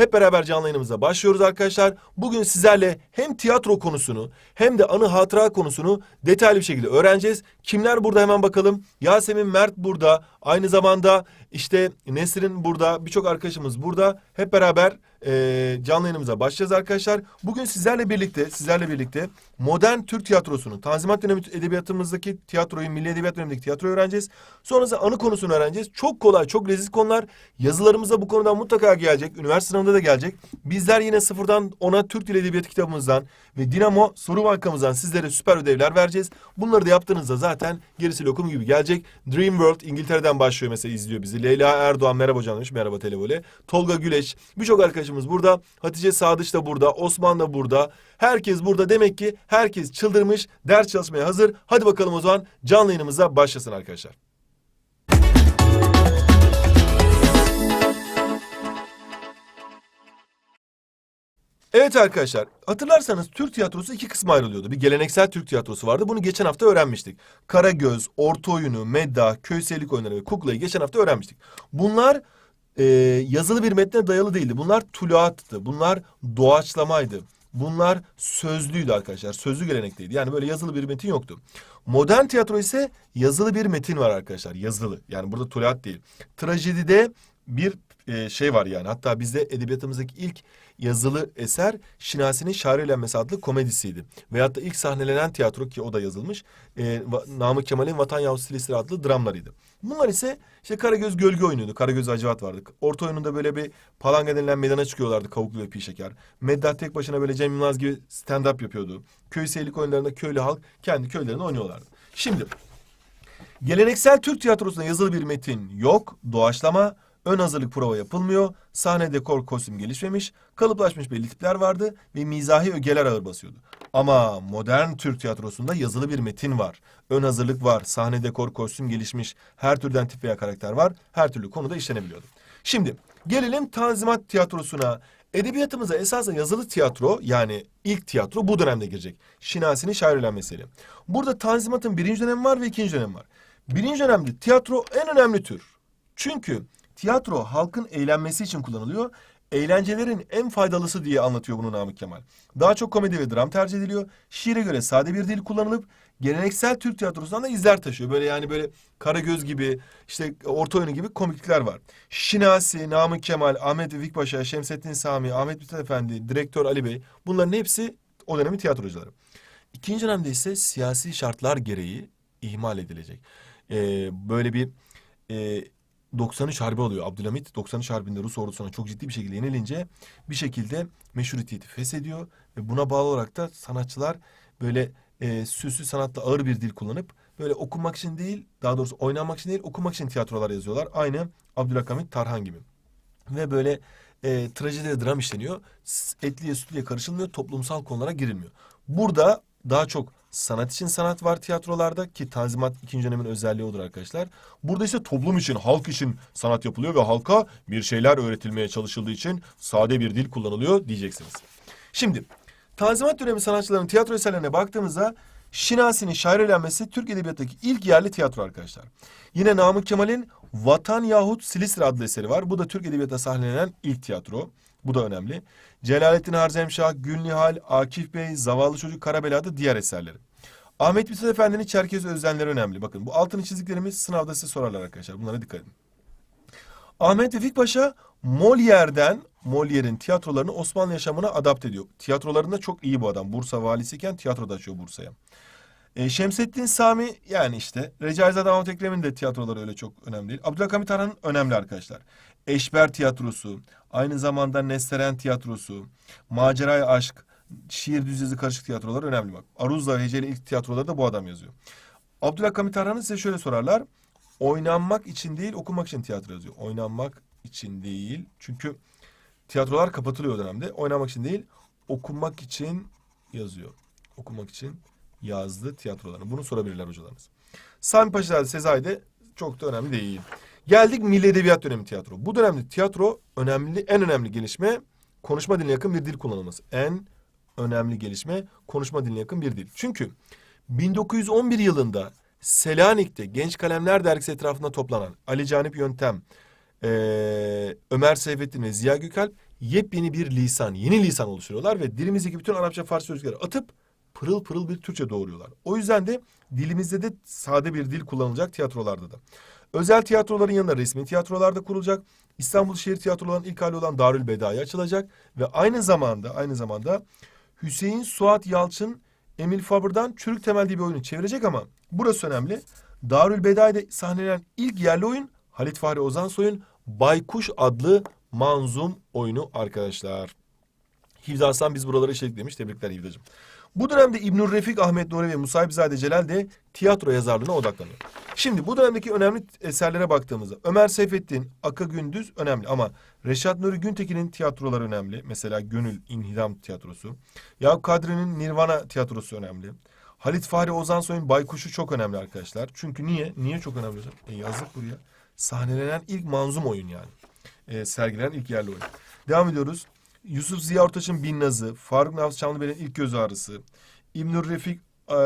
Hep beraber canlı yayınımıza başlıyoruz arkadaşlar. Bugün sizlerle hem tiyatro konusunu hem de anı hatıra konusunu detaylı bir şekilde öğreneceğiz. Kimler burada hemen bakalım. Yasemin Mert burada. Aynı zamanda işte Nesrin burada. Birçok arkadaşımız burada. Hep beraber eee canlı yayınımıza başlayacağız arkadaşlar. Bugün sizlerle birlikte, sizlerle birlikte modern Türk tiyatrosunu, Tanzimat dönemi edebiyatımızdaki tiyatroyu, Milli Edebiyat dönemindeki tiyatroyu öğreneceğiz. Sonrasında anı konusunu öğreneceğiz. Çok kolay, çok leziz konular. Yazılarımıza bu konudan mutlaka gelecek. Üniversite sınavında da gelecek. Bizler yine sıfırdan ona Türk Dili Edebiyatı kitabımızdan ve Dinamo soru bankamızdan sizlere süper ödevler vereceğiz. Bunları da yaptığınızda zaten gerisi lokum gibi gelecek. Dream World İngiltere'den başlıyor mesela izliyor bizi. Leyla Erdoğan merhaba hocam demiş. Merhaba Televole. Tolga Güleç. Birçok arkadaşımız burada. Hatice Sadıç da burada. Osman da burada. Herkes burada. Demek ki herkes çıldırmış. Ders çalışmaya hazır. Hadi bakalım o zaman canlı yayınımıza başlasın arkadaşlar. Evet arkadaşlar hatırlarsanız Türk tiyatrosu iki kısma ayrılıyordu. Bir geleneksel Türk tiyatrosu vardı. Bunu geçen hafta öğrenmiştik. Karagöz, orta oyunu, medda, köy seyirlik oyunları ve kuklayı geçen hafta öğrenmiştik. Bunlar e, yazılı bir metne dayalı değildi. Bunlar tuluattı. Bunlar doğaçlamaydı. Bunlar sözlüydü arkadaşlar. Sözlü gelenekteydi. Yani böyle yazılı bir metin yoktu. Modern tiyatro ise yazılı bir metin var arkadaşlar. Yazılı. Yani burada tuluat değil. Trajedide bir e, şey var yani. Hatta bizde edebiyatımızdaki ilk yazılı eser Şinasi'nin Şairlenmesi adlı komedisiydi. Veyahut da ilk sahnelenen tiyatro ki o da yazılmış. E, Namık Kemal'in Vatan Yavrusu Silesi adlı dramlarıydı. Bunlar ise işte Karagöz gölge oynuyordu. Karagöz Hacivat vardı. Orta oyununda böyle bir palanga denilen meydana çıkıyorlardı Kavuklu ve Pi Şeker. Meddat tek başına böyle Cem Yılmaz gibi stand-up yapıyordu. Köy seyirlik oyunlarında köylü halk kendi köylerinde oynuyorlardı. Şimdi Geleneksel Türk tiyatrosunda yazılı bir metin yok, doğaçlama, ön hazırlık prova yapılmıyor, sahne dekor kostüm gelişmemiş, kalıplaşmış belli tipler vardı ve mizahi ögeler ağır basıyordu. Ama modern Türk tiyatrosunda yazılı bir metin var. Ön hazırlık var, sahne dekor kostüm gelişmiş, her türden tip veya karakter var, her türlü konuda işlenebiliyordu. Şimdi gelelim Tanzimat tiyatrosuna. Edebiyatımıza esasen yazılı tiyatro yani ilk tiyatro bu dönemde girecek. Şinasi'nin şairlenmesiyle. Burada Tanzimat'ın birinci dönemi var ve ikinci dönemi var. Birinci dönemde tiyatro en önemli tür. Çünkü tiyatro halkın eğlenmesi için kullanılıyor. Eğlencelerin en faydalısı diye anlatıyor bunu Namık Kemal. Daha çok komedi ve dram tercih ediliyor. Şiire göre sade bir dil kullanılıp geleneksel Türk tiyatrosundan da izler taşıyor. Böyle yani böyle Karagöz gibi işte orta oyunu gibi komiklikler var. Şinasi, Namık Kemal, Ahmet Vefik Paşa, Şemsettin Sami, Ahmet Mithat Efendi, direktör Ali Bey bunların hepsi o dönemin tiyatrocuları. İkinci dönemde ise siyasi şartlar gereği ihmal edilecek. Ee, böyle bir e, 93 Harbi oluyor. Abdülhamit 93 Harbi'nde Rus ordusuna çok ciddi bir şekilde yenilince bir şekilde meşrutiyeti feshediyor ve buna bağlı olarak da sanatçılar böyle e, süslü sanatla ağır bir dil kullanıp böyle okumak için değil, daha doğrusu oynamak için değil, okumak için tiyatrolar yazıyorlar. Aynı Abdülhamit Tarhan gibi. Ve böyle e, trajedi dram işleniyor. Etliye sütlüye karışılmıyor, toplumsal konulara girilmiyor. Burada daha çok sanat için sanat var tiyatrolarda ki Tanzimat ikinci dönemin özelliği odur arkadaşlar. Burada ise toplum için, halk için sanat yapılıyor ve halka bir şeyler öğretilmeye çalışıldığı için sade bir dil kullanılıyor diyeceksiniz. Şimdi Tanzimat dönemi sanatçılarının tiyatro eserlerine baktığımızda Şinasi'nin şairlenmesi Türk Edebiyatı'ndaki ilk yerli tiyatro arkadaşlar. Yine Namık Kemal'in Vatan yahut Silistre adlı eseri var. Bu da Türk Edebiyatı'na sahnelenen ilk tiyatro. Bu da önemli. Celalettin Harzemşah, Gülnihal, Akif Bey, Zavallı Çocuk Karabela da diğer eserleri. Ahmet Mithat Efendi'nin Çerkez Özdenleri önemli. Bakın bu altını çizdiklerimiz sınavda size sorarlar arkadaşlar. Bunlara dikkat edin. Ahmet Vefik Paşa Molière'den Molière'in tiyatrolarını Osmanlı yaşamına adapte ediyor. Tiyatrolarında çok iyi bu adam. Bursa valisiyken tiyatroda açıyor Bursa'ya. E, Şemsettin Sami yani işte Recaizade Mahmut Ekrem'in de tiyatroları öyle çok önemli değil. Abdülhamit Tarhan'ın önemli arkadaşlar. Eşber Tiyatrosu, aynı zamanda Nesteren Tiyatrosu, Maceraya Aşk, Şiir Düz Karışık tiyatroları önemli bak. Aruzla ve Heceli ilk tiyatroları da bu adam yazıyor. Abdülhamit Tarhan'ı size şöyle sorarlar. Oynanmak için değil, okumak için tiyatro yazıyor. Oynanmak için değil. Çünkü tiyatrolar kapatılıyor o dönemde. Oynamak için değil, okumak için yazıyor. Okumak için yazdı tiyatrolarını. Bunu sorabilirler hocalarınız. Sami Paşazade Sezai'de çok da önemli değil. Geldik Milli Edebiyat dönemi tiyatro. Bu dönemde tiyatro önemli, en önemli gelişme konuşma diline yakın bir dil kullanılması. En önemli gelişme konuşma diline yakın bir dil. Çünkü 1911 yılında Selanik'te Genç Kalemler Dergisi etrafında toplanan Ali Canip Yöntem, eee, Ömer Seyfettin ve Ziya Gökalp yepyeni bir lisan, yeni lisan oluşturuyorlar ve dilimizdeki bütün Arapça, Farsça sözcükleri atıp pırıl pırıl bir Türkçe doğuruyorlar. O yüzden de dilimizde de sade bir dil kullanılacak tiyatrolarda da. Özel tiyatroların yanında resmi tiyatrolarda kurulacak. İstanbul Şehir Tiyatroları'nın ilk hali olan Darül Beda'ya açılacak ve aynı zamanda aynı zamanda Hüseyin Suat Yalçın Emil Faber'dan Çürük Temel diye bir oyunu çevirecek ama burası önemli. Darül Beda'da sahnelenen ilk yerli oyun Halit Fahri Ozansoy'un Baykuş adlı manzum oyunu arkadaşlar. Hivda Aslan biz buraları işaretlemiş. Tebrikler Hivdacığım. Bu dönemde İbnül Refik, Ahmet Nuri ve Musayipzade Celal de tiyatro yazarlığına odaklanıyor. Şimdi bu dönemdeki önemli eserlere baktığımızda Ömer Seyfettin, Aka Gündüz önemli ama Reşat Nuri Güntekin'in tiyatroları önemli. Mesela Gönül, İnhidam tiyatrosu. Yakup Kadri'nin Nirvana tiyatrosu önemli. Halit Fahri Ozansoy'un Baykuş'u çok önemli arkadaşlar. Çünkü niye? Niye çok önemli hocam? E yazık buraya. Sahnelenen ilk manzum oyun yani. E, sergilenen ilk yerli oyun. Devam ediyoruz. Yusuf Ziya Ortaç'ın Bin Nazı, Faruk Nafız Çamlıbel'in ilk göz ağrısı, İbnül Refik, e,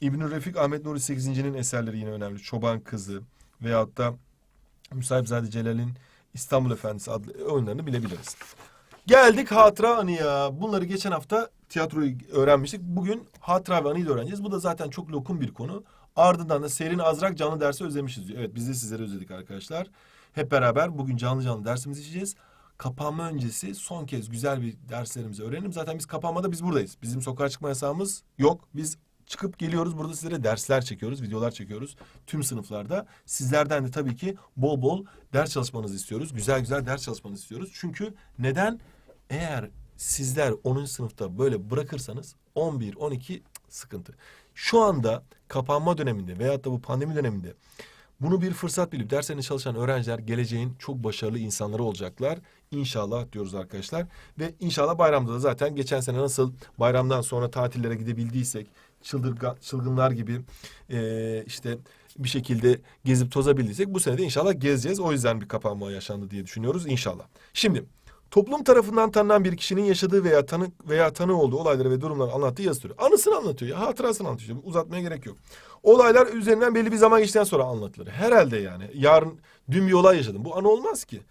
İbnül Refik Ahmet Nuri Sekizinci'nin eserleri yine önemli. Çoban Kızı veyahut da Müsahipzade Celal'in İstanbul Efendisi adlı oyunlarını bilebiliriz. Geldik hatıra anıya. Bunları geçen hafta tiyatroyu öğrenmiştik. Bugün hatıra ve anıyı da öğreneceğiz. Bu da zaten çok lokum bir konu. Ardından da Serin Azrak canlı dersi özlemişiz diyor. Evet biz de sizlere özledik arkadaşlar. Hep beraber bugün canlı canlı dersimizi işleyeceğiz. Kapanma öncesi son kez güzel bir derslerimizi öğrenelim. Zaten biz kapanmada biz buradayız. Bizim sokağa çıkma yasağımız yok. Biz çıkıp geliyoruz. Burada sizlere dersler çekiyoruz, videolar çekiyoruz. Tüm sınıflarda. Sizlerden de tabii ki bol bol ders çalışmanızı istiyoruz. Güzel güzel ders çalışmanızı istiyoruz. Çünkü neden? Eğer sizler 10. sınıfta böyle bırakırsanız 11, 12 sıkıntı. Şu anda kapanma döneminde veyahut da bu pandemi döneminde bunu bir fırsat bilip derslerine çalışan öğrenciler geleceğin çok başarılı insanları olacaklar. İnşallah diyoruz arkadaşlar. Ve inşallah bayramda da zaten geçen sene nasıl bayramdan sonra tatillere gidebildiysek çıldırga, çılgınlar gibi işte bir şekilde gezip tozabildiysek bu sene de inşallah gezeceğiz. O yüzden bir kapanma yaşandı diye düşünüyoruz inşallah. Şimdi toplum tarafından tanınan bir kişinin yaşadığı veya tanı veya tanı olduğu olayları ve durumları anlattığı yazı türü. Anısını anlatıyor ya hatırasını anlatıyor. Uzatmaya gerek yok. Olaylar üzerinden belli bir zaman geçtikten sonra anlatılır. Herhalde yani. Yarın dün bir olay yaşadım. Bu anı olmaz ki.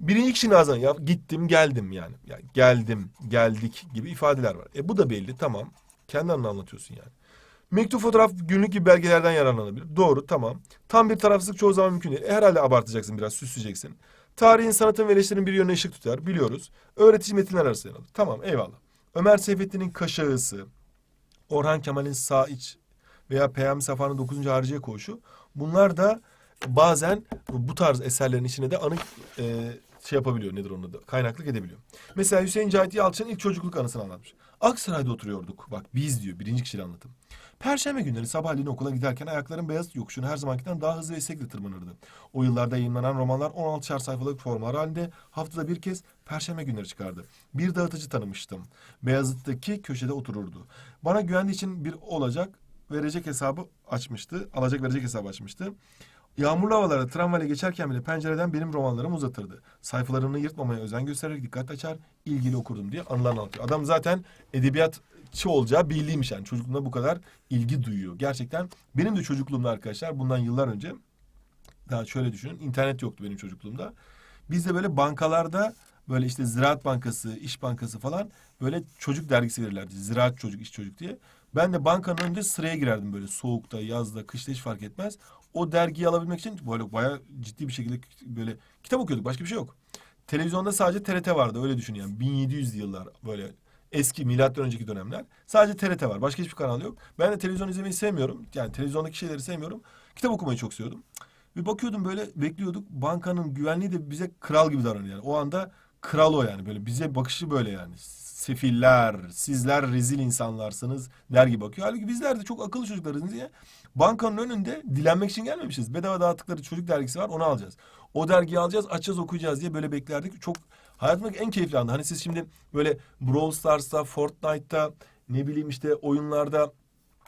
Birinci kişinin ağzından ya gittim geldim yani. ya geldim geldik gibi ifadeler var. E bu da belli tamam. Kendi anını anlatıyorsun yani. Mektup, fotoğraf, günlük gibi belgelerden yararlanabilir. Doğru, tamam. Tam bir tarafsızlık çoğu zaman mümkün değil. E, herhalde abartacaksın biraz, süsleyeceksin. Tarihin, sanatın ve eleştirinin bir yönüne ışık tutar, biliyoruz. Öğretici metinler arasında yer alır. Tamam, eyvallah. Ömer Seyfettin'in Kaşağısı, Orhan Kemal'in Sağ İç veya Peyami Safa'nın 9. Hariciye Koğuşu. Bunlar da bazen bu tarz eserlerin içine de anı e, şey yapabiliyor, nedir onun adı, kaynaklık edebiliyor. Mesela Hüseyin Cahit Yalçın ilk çocukluk anısını anlatmış. Aksaray'da oturuyorduk. Bak biz diyor, birinci kişiyle anlatım. Perşembe günleri sabahleyin okula giderken ayaklarım beyaz yokuşunu her zamankinden daha hızlı ve istekli tırmanırdı. O yıllarda yayınlanan romanlar 16'şar sayfalık formalar halinde haftada bir kez perşembe günleri çıkardı. Bir dağıtıcı tanımıştım. Beyazıt'taki köşede otururdu. Bana güvendiği için bir olacak verecek hesabı açmıştı. Alacak verecek hesabı açmıştı. Yağmurlu havalarda tramvayla geçerken bile pencereden benim romanlarımı uzatırdı. Sayfalarını yırtmamaya özen göstererek dikkat açar, ilgili okurdum diye anılarını anlatıyor. Adam zaten edebiyatçı olacağı belliymiş yani. Çocukluğunda bu kadar ilgi duyuyor. Gerçekten benim de çocukluğumda arkadaşlar bundan yıllar önce daha şöyle düşünün internet yoktu benim çocukluğumda. Biz de böyle bankalarda böyle işte Ziraat Bankası, İş Bankası falan böyle çocuk dergisi verirlerdi. Ziraat çocuk, iş çocuk diye. Ben de bankanın önünde sıraya girerdim böyle soğukta, yazda, kışta hiç fark etmez. O dergiyi alabilmek için böyle bayağı ciddi bir şekilde böyle kitap okuyorduk. Başka bir şey yok. Televizyonda sadece TRT vardı öyle düşün yani. 1700'lü yıllar böyle eski milattan önceki dönemler. Sadece TRT var. Başka hiçbir kanal yok. Ben de televizyon izlemeyi sevmiyorum. Yani televizyondaki şeyleri sevmiyorum. Kitap okumayı çok seviyordum. Bir bakıyordum böyle bekliyorduk. Bankanın güvenliği de bize kral gibi davranıyor yani. O anda kral o yani böyle bize bakışı böyle yani. Sefiller, sizler rezil insanlarsınız der gibi bakıyor. Halbuki bizler de çok akıllı çocuklarız diye bankanın önünde dilenmek için gelmemişiz. Bedava dağıttıkları çocuk dergisi var onu alacağız. O dergiyi alacağız, açacağız, okuyacağız diye böyle beklerdik. Çok hayatımdaki en keyifli andı. Hani siz şimdi böyle Brawl Stars'ta, Fortnite'ta ne bileyim işte oyunlarda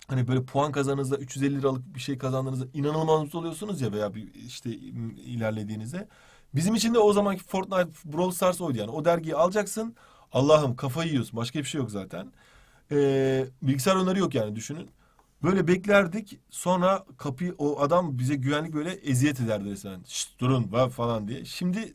Hani böyle puan kazandığınızda 350 liralık bir şey kazandığınızda inanılmaz mutlu oluyorsunuz ya veya bir işte ilerlediğinizde. Bizim için de o zamanki Fortnite, Brawl Stars oydu yani. O dergiyi alacaksın. Allah'ım kafayı yiyorsun. Başka bir şey yok zaten. Ee, bilgisayar oyunları yok yani düşünün. Böyle beklerdik. Sonra kapıyı o adam bize güvenlik böyle eziyet ederdi resmen. Şşt durun falan diye. Şimdi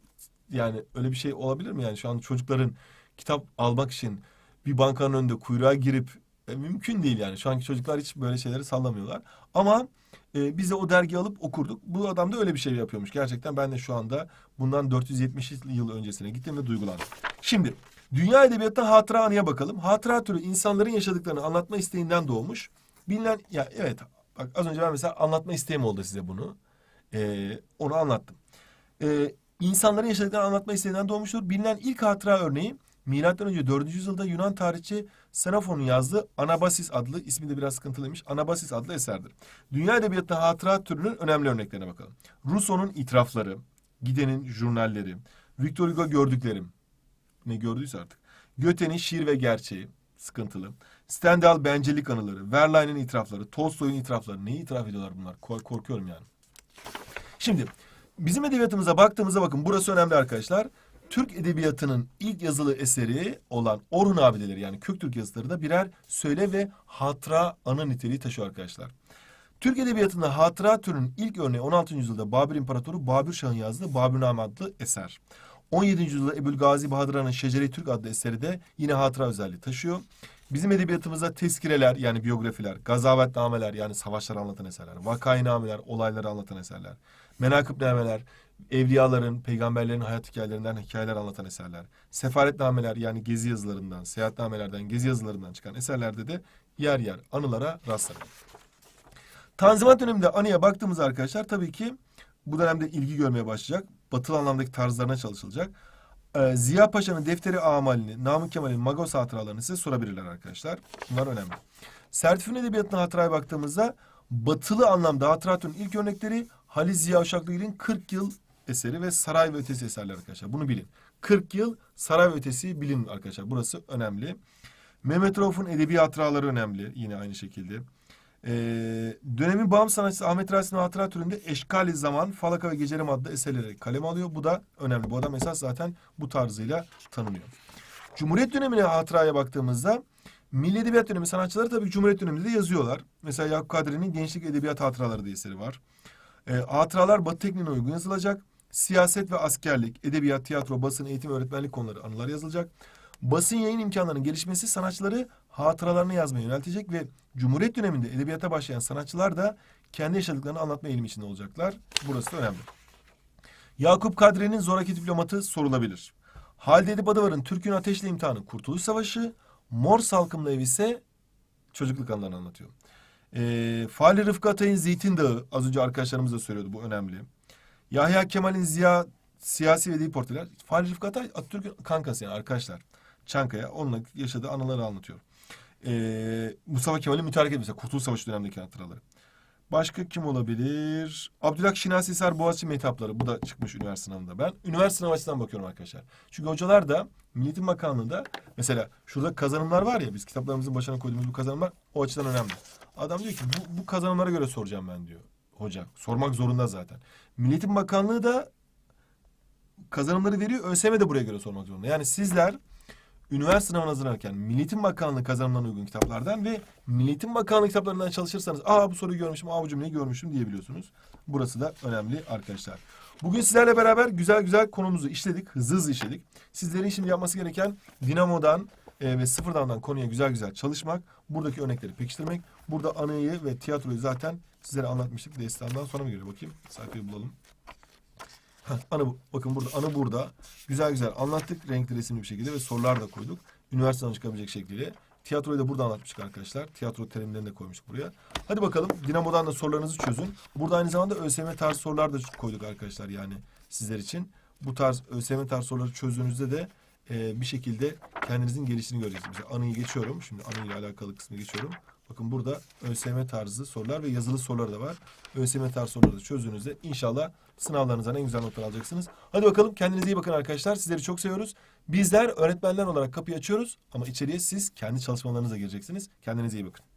yani öyle bir şey olabilir mi yani şu an çocukların kitap almak için bir bankanın önünde kuyruğa girip e, mümkün değil yani. Şu anki çocuklar hiç böyle şeyleri sallamıyorlar. Ama e, biz de o dergi alıp okurduk. Bu adam da öyle bir şey yapıyormuş. Gerçekten ben de şu anda bundan 470 yıl öncesine gittim ve duygulandım. Şimdi dünya edebiyatta hatıra anıya bakalım. Hatıra türü insanların yaşadıklarını anlatma isteğinden doğmuş. Bilinen ya evet bak az önce ben mesela anlatma isteğim oldu size bunu. E, onu anlattım. E, insanların yaşadıklarını anlatma isteğinden doğmuştur. Bilinen ilk hatıra örneği Milattan önce 4. yüzyılda Yunan tarihçi Xenofon'un yazdığı Anabasis adlı ismi de biraz sıkıntılıymış. Anabasis adlı eserdir. Dünya edebiyatında hatıra türünün önemli örneklerine bakalım. Rousseau'nun itirafları, Gide'nin jurnalleri, Victor Hugo gördüklerim, ne gördüyse artık. Goethe'nin şiir ve gerçeği, sıkıntılı. Stendhal bencillik anıları, Verlaine'in itirafları, Tolstoy'un itirafları. Neyi itiraf ediyorlar bunlar? Kork- korkuyorum yani. Şimdi bizim edebiyatımıza baktığımızda bakın burası önemli arkadaşlar. Türk edebiyatının ilk yazılı eseri olan Orhun abideleri yani Köktürk yazıları da birer söyle ve hatıra anı niteliği taşıyor arkadaşlar. Türk edebiyatında hatıra türünün ilk örneği 16. yüzyılda Babür İmparatoru Babür Şah'ın yazdığı Babürname adlı eser. 17. yüzyılda Ebu'l-Gazi Bahadır Han'ın Şecere-i Türk adlı eseri de yine hatıra özelliği taşıyor. Bizim edebiyatımızda tezkireler yani biyografiler, gazavetnameler yani savaşları anlatan eserler, vakainameler, olayları anlatan eserler, menakıbnameler, evliyaların, peygamberlerin hayat hikayelerinden hikayeler anlatan eserler, sefaretnameler yani gezi yazılarından, seyahatnamelerden, gezi yazılarından çıkan eserlerde de yer yer anılara rastlanır. Tanzimat döneminde anıya baktığımız arkadaşlar tabii ki bu dönemde ilgi görmeye başlayacak. Batılı anlamdaki tarzlarına çalışılacak. Ee, Ziya Paşa'nın defteri amalini, Namık Kemal'in Magos hatıralarını size sorabilirler arkadaşlar. Bunlar önemli. Sertifin edebiyatına hatıraya baktığımızda batılı anlamda hatıratın ilk örnekleri Halil Ziya Uşaklıgil'in 40 yıl eseri ve Saray ve Ötesi eserler arkadaşlar. Bunu bilin. 40 yıl Saray ve Ötesi bilin arkadaşlar. Burası önemli. Mehmet Rauf'un edebi hatıraları önemli. Yine aynı şekilde. Ee, dönemin bağımsız sanatçısı Ahmet Rasim'in hatıra türünde Eşkali Zaman, Falaka ve Gecerim adlı eserleri kaleme alıyor. Bu da önemli. Bu adam esas zaten bu tarzıyla tanınıyor. Cumhuriyet dönemine hatıraya baktığımızda Milli Edebiyat dönemi sanatçıları tabii Cumhuriyet döneminde de yazıyorlar. Mesela Yakup Kadri'nin Gençlik Edebiyat Hatıraları diye eseri var. E, hatıralar Batı tekniğine uygun yazılacak. Siyaset ve askerlik, edebiyat, tiyatro, basın, eğitim, öğretmenlik konuları anılar yazılacak. Basın yayın imkanlarının gelişmesi sanatçıları hatıralarını yazmaya yöneltecek ve Cumhuriyet döneminde edebiyata başlayan sanatçılar da kendi yaşadıklarını anlatma eğilimi içinde olacaklar. Burası da önemli. Yakup Kadri'nin zoraki diplomatı sorulabilir. Halide Edip Adıvar'ın Türk'ün Ateşle İmtihanı Kurtuluş Savaşı, Mor Salkımlı Ev ise çocukluk anılarını anlatıyor. Ee, Fahri Rıfkı Atay'ın Zeytin Dağı az önce arkadaşlarımız da söylüyordu bu önemli. Yahya Kemal'in Ziya siyasi ve dil portreler. Fahri Rıfkı Atay Atatürk'ün kankası yani arkadaşlar. Çankaya onunla yaşadığı anıları anlatıyor. Ee, Mustafa Kemal'in mütareke mesela Kurtuluş Savaşı dönemindeki hatıraları. Başka kim olabilir? Abdülhak Şinasi Hisar Boğaziçi Metapları. Bu da çıkmış üniversite sınavında. Ben üniversite sınav açısından bakıyorum arkadaşlar. Çünkü hocalar da Milliyetin Bakanlığı'nda mesela şurada kazanımlar var ya biz kitaplarımızın başına koyduğumuz bu kazanımlar o açıdan önemli. Adam diyor ki bu, bu kazanımlara göre soracağım ben diyor hoca. Sormak zorunda zaten. Milliyetin Bakanlığı da kazanımları veriyor. ÖSYM de buraya göre sormak zorunda. Yani sizler üniversite sınavına hazırlanırken Milliyetin Bakanlığı kazanımlarına uygun kitaplardan ve Milliyetin Bakanlığı kitaplarından çalışırsanız aa bu soruyu görmüşüm, aa bu cümleyi görmüşüm diyebiliyorsunuz. Burası da önemli arkadaşlar. Bugün sizlerle beraber güzel güzel konumuzu işledik. Hızlı hızlı işledik. Sizlerin şimdi yapması gereken Dinamo'dan e, ve sıfırdan konuya güzel güzel çalışmak. Buradaki örnekleri pekiştirmek. Burada anıyı ve tiyatroyu zaten sizlere anlatmıştık. Destandan sonra mı geliyor? Bakayım sayfayı bulalım. Anı. Bakın burada anı burada. Güzel güzel anlattık renkli resimli bir şekilde ve sorular da koyduk. Üniversiteden çıkabilecek şekliyle. Tiyatroyu da burada anlatmıştık arkadaşlar. Tiyatro terimlerini de koymuştuk buraya. Hadi bakalım Dinamo'dan da sorularınızı çözün. Burada aynı zamanda ÖSYM tarzı sorular da koyduk arkadaşlar yani sizler için. Bu tarz ÖSYM tarzı soruları çözdüğünüzde de e, bir şekilde kendinizin gelişini göreceksiniz. Mesela anıyı geçiyorum. Şimdi anıyla alakalı kısmı geçiyorum. Bakın burada ÖSYM tarzı sorular ve yazılı sorular da var. ÖSYM tarzı soruları da çözdüğünüzde inşallah sınavlarınızdan en güzel notlar alacaksınız. Hadi bakalım kendinize iyi bakın arkadaşlar. Sizleri çok seviyoruz. Bizler öğretmenler olarak kapıyı açıyoruz ama içeriye siz kendi çalışmalarınıza gireceksiniz. Kendinize iyi bakın.